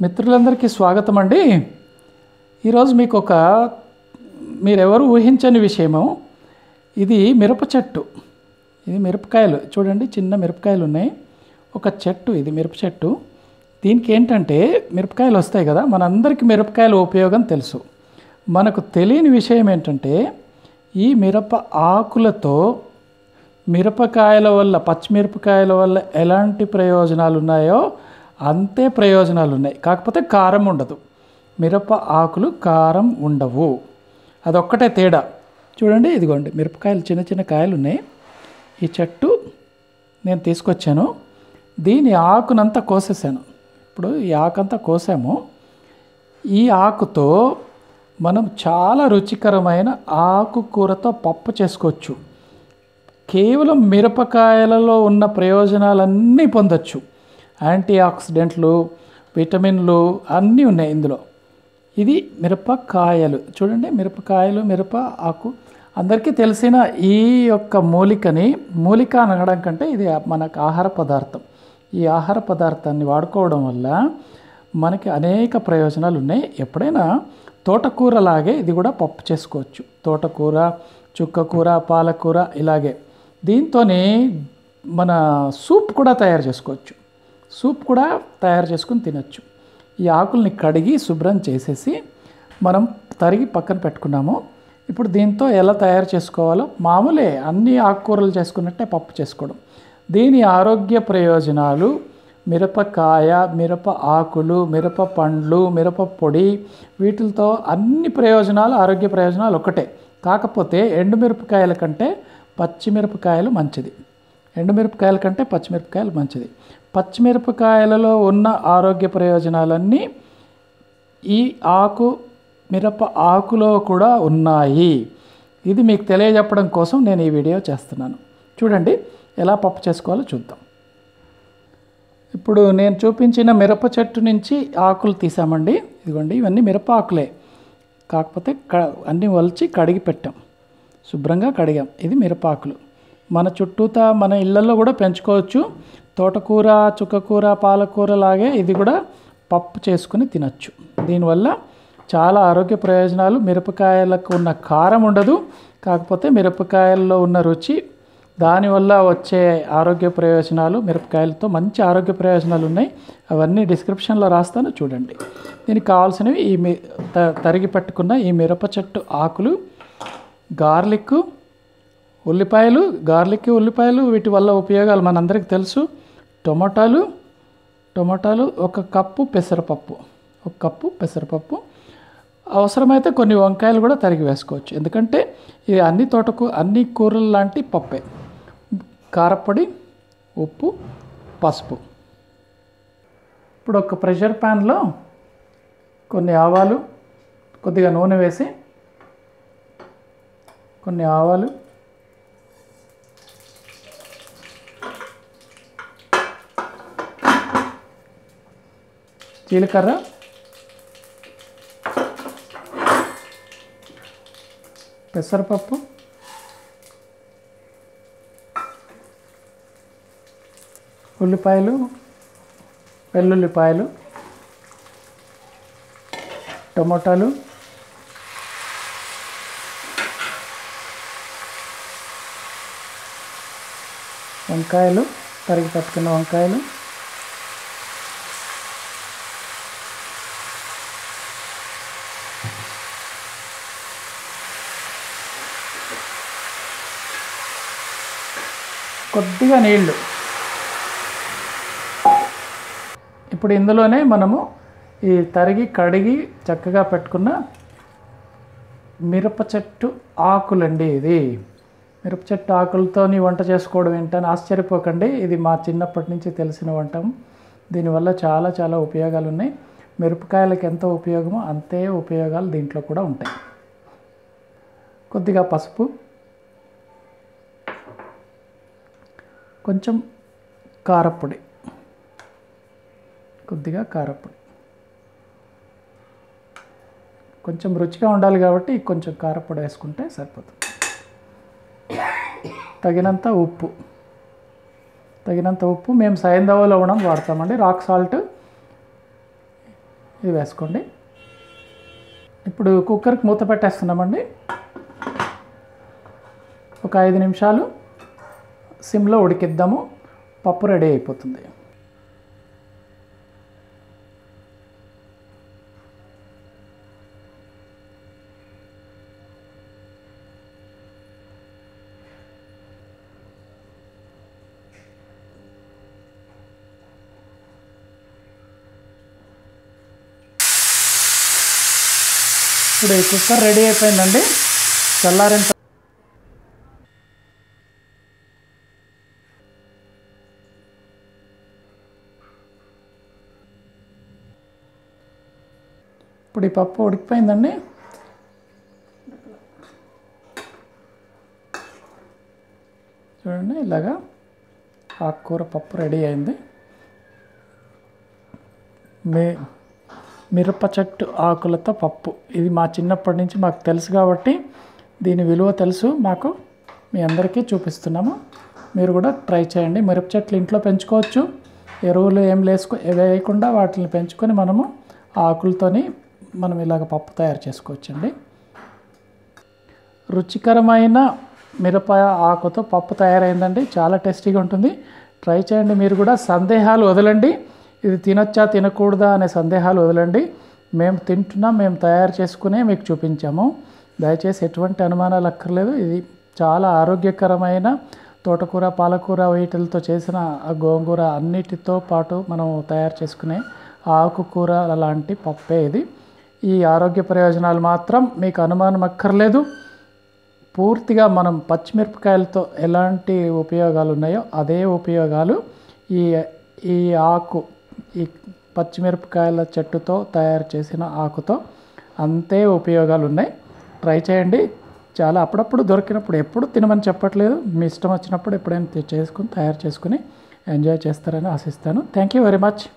మిత్రులందరికీ స్వాగతం అండి ఈరోజు మీకు ఒక మీరెవరు ఊహించని విషయము. ఇది మిరప చెట్టు. ఇది మిరపకాయలు. చూడండి చిన్న మిరపకాయలు ఉన్నాయి ఒక చెట్టు ఇది మిరప చెట్టు. దీనికి ఏంటంటే మిరపకాయలు వస్తాయి కదా మనందరికీ మిరపకాయల ఉపయోగం తెలుసు. మనకు తెలియని విషయం ఏంటంటే ఈ మిరప ఆకులతో మిరపకాయల వల్ల పచ్చిమిరపకాయల వల్ల ఎలాంటి ప్రయోజనాలు ఉన్నాయో అంతే ప్రయోజనాలు ఉన్నాయి కాకపోతే కారం ఉండదు. మిరప ఆకులు కారం ఉండవు. అదొక్కటే తేడా. చూడండి ఇదిగోండి మిరపకాయలు చిన్న చిన్న కాయలు ఉన్నాయి ఈ చెట్టు నేను తీసుకొచ్చాను. దీని ఆకునంతా కోసేసాను. ఇప్పుడు ఈ ఆకంతా కోసాము. ఈ ఆకుతో మనం చాలా రుచికరమైన ఆకుకూరతో పప్పు చేసుకోవచ్చు. కేవలం మిరపకాయలలో ఉన్న ప్రయోజనాలన్నీ పొందొచ్చు. యాంటీ ఆక్సిడెంట్లు విటమిన్లు అన్నీ ఉన్నాయి ఇందులో. ఇది మిరపకాయలు. చూడండి మిరపకాయలు మిరప ఆకు. అందరికీ తెలిసిన ఈ యొక్క మూలికని మూలిక అనడం కంటే ఇది మనకు ఆహార పదార్థం. ఈ ఆహార పదార్థాన్ని వాడుకోవడం వల్ల మనకి అనేక ప్రయోజనాలు ఉన్నాయి. ఎప్పుడైనా తోటకూర లాగే ఇది కూడా పప్పు చేసుకోవచ్చు. తోటకూర చుక్కకూర పాలకూర ఇలాగే. దీంతోనే మన సూప్ కూడా తయారు చేసుకోవచ్చు. సూప్ కూడా తయారు చేసుకుని తినొచ్చు. ఈ ఆకుల్ని కడిగి శుభ్రం చేసేసి మనం తరిగి పక్కన పెట్టుకున్నాము. ఇప్పుడు దీంతో ఎలా తయారు చేసుకోవాలో మామూలే అన్ని ఆకుకూరలు చేసుకున్నట్టే పప్పు చేసుకోవడం. దీని ఆరోగ్య ప్రయోజనాలు మిరపకాయ మిరప ఆకులు మిరప పండ్లు మిరప పొడి వీటితో అన్ని ప్రయోజనాలు ఆరోగ్య ప్రయోజనాలు ఒకటే. కాకపోతే ఎండుమిరపకాయల కంటే పచ్చిమిరపకాయలు మంచిది. ఎండుమిరపకాయల కంటే పచ్చిమిరపకాయలు మంచిది. పచ్చిమిరపకాయలలో ఉన్న ఆరోగ్య ప్రయోజనాలన్నీ ఈ ఆకు మిరప ఆకులో కూడా ఉన్నాయి. ఇది మీకు తెలియజెప్పడం కోసం నేను ఈ వీడియో చేస్తున్నాను. చూడండి ఎలా పప్పు చేసుకోవాలో చూద్దాం. ఇప్పుడు నేను చూపించిన మిరప చెట్టు నుంచి ఆకులు తీసామండి. ఇదిగోండి ఇవన్నీ మిరప ఆకులే. కాకపోతే క అన్నీ వలిచి కడిగి పెట్టాం. శుభ్రంగా కడిగాం. ఇది మిరపాకులు మన చుట్టూతా మన ఇళ్ళలో కూడా పెంచుకోవచ్చు. తోటకూర చుక్కకూర పాలకూర లాగే ఇది కూడా పప్పు చేసుకుని తినచ్చు. దీనివల్ల చాలా ఆరోగ్య ప్రయోజనాలు. మిరపకాయలకు ఉన్న కారం ఉండదు. కాకపోతే మిరపకాయల్లో ఉన్న రుచి దానివల్ల వచ్చే ఆరోగ్య ప్రయోజనాలు మిరపకాయలతో మంచి ఆరోగ్య ప్రయోజనాలు ఉన్నాయి. అవన్నీ డిస్క్రిప్షన్లో రాస్తాను చూడండి. దీనికి కావాల్సినవి ఈ మి త- తరిగి పెట్టుకున్న ఈ మిరప చెట్టు ఆకులు గార్లిక్ ఉల్లిపాయలు గార్లిక్ ఉల్లిపాయలు వీటి వల్ల ఉపయోగాలు మనందరికీ తెలుసు. టొమాటాలు టొమాటాలు ఒక కప్పు పెసరపప్పు ఒక కప్పు పెసరపప్పు. అవసరమైతే కొన్ని వంకాయలు కూడా తరిగి వేసుకోవచ్చు. ఎందుకంటే ఇది అన్ని తోటకు అన్ని కూరలు లాంటి పప్పే. కారపొడి ఉప్పు పసుపు. ఇప్పుడు ఒక ప్రెషర్ ప్యాన్లో కొన్ని ఆవాలు కొద్దిగా నూనె వేసి కొన్ని ఆవాలు జీలకర్ర. పెసరపప్పు. ఉల్లిపాయలు వెల్లుల్లిపాయలు టమోటాలు. వంకాయలు తరిగి పట్టుకున్న వంకాయలు. కొద్దిగా నీళ్ళు. ఇప్పుడు ఇందులోనే మనము ఈ తరిగి కడిగి చక్కగా పెట్టుకున్న మిరప చెట్టు ఆకులండి ఇది. మిరప చెట్టు ఆకులతోని వంట చేసుకోవడం ఏంటని ఆశ్చర్యపోకండి. ఇది మా చిన్నప్పటి నుంచి తెలిసిన వంటం. దీనివల్ల చాలా చాలా ఉపయోగాలు ఉన్నాయి మిరపకాయలకు ఎంత ఉపయోగమో అంతే ఉపయోగాలు దీంట్లో కూడా ఉంటాయి. కొద్దిగా పసుపు కొంచెం కారపొడి. కొద్దిగా కారపొడి. కొంచెం రుచిగా ఉండాలి కాబట్టి కొంచెం కారపొడి వేసుకుంటే సరిపోతుంది. తగినంత ఉప్పు. తగినంత ఉప్పు మేము సైంధవ లవణం వాడతామండి. రాక్ సాల్ట్ ఇది వేసుకోండి. ఇప్పుడు కుక్కర్కి మూత పెట్టేస్తున్నామండి. ఒక ఐదు నిమిషాలు. సిమ్లో ఉడికిద్దాము. పప్పు రెడీ అయిపోతుంది. ఇప్పుడు ఈ కుక్కర్ రెడీ అయిపోయిందండి. చల్లారిన ఇప్పుడు ఈ పప్పు ఉడికిపోయిందండి. చూడండి ఇలాగా ఆకుకూర పప్పు రెడీ అయింది. మే మిరప చెట్టు ఆకులతో పప్పు. ఇది మా చిన్నప్పటి నుంచి మాకు తెలుసు కాబట్టి దీని విలువ తెలుసు. మాకు మీ అందరికీ చూపిస్తున్నాము. మీరు కూడా ట్రై చేయండి. మిరప చెట్లు ఇంట్లో పెంచుకోవచ్చు. ఎరువులు ఏం లేసుకో వేయకుండా వాటిని పెంచుకొని మనము ఆకులతోని మనం ఇలాగ పప్పు తయారు చేసుకోవచ్చండి. రుచికరమైన మిరప ఆకుతో పప్పు తయారైందండి. చాలా టేస్టీగా ఉంటుంది. ట్రై చేయండి మీరు కూడా. సందేహాలు వదలండి. ఇది తినొచ్చా తినకూడదా అనే సందేహాలు వదలండి. మేము తింటున్నాం మేము తయారు చేసుకునే మీకు చూపించాము. దయచేసి ఎటువంటి అనుమానాలు అక్కర్లేదు. ఇది చాలా ఆరోగ్యకరమైన తోటకూర పాలకూర వీటిలతో చేసిన గోంగూర అన్నిటితో పాటు మనం తయారు చేసుకునే ఆకుకూర లాంటి పప్పే ఇది. ఈ ఆరోగ్య ప్రయోజనాలు మాత్రం మీకు అనుమానం అక్కర్లేదు. పూర్తిగా మనం పచ్చిమిరపకాయలతో ఎలాంటి ఉపయోగాలు ఉన్నాయో అదే ఉపయోగాలు ఈ ఈ ఆకు ఈ పచ్చిమిరపకాయల చెట్టుతో తయారు చేసిన ఆకుతో అంతే ఉపయోగాలు ఉన్నాయి. ట్రై చేయండి. చాలా అప్పుడప్పుడు దొరికినప్పుడు ఎప్పుడు తినమని చెప్పట్లేదు. మీ ఇష్టం వచ్చినప్పుడు ఎప్పుడైనా చేసుకుని తయారు చేసుకుని ఎంజాయ్ చేస్తారని ఆశిస్తాను. Thank you very much.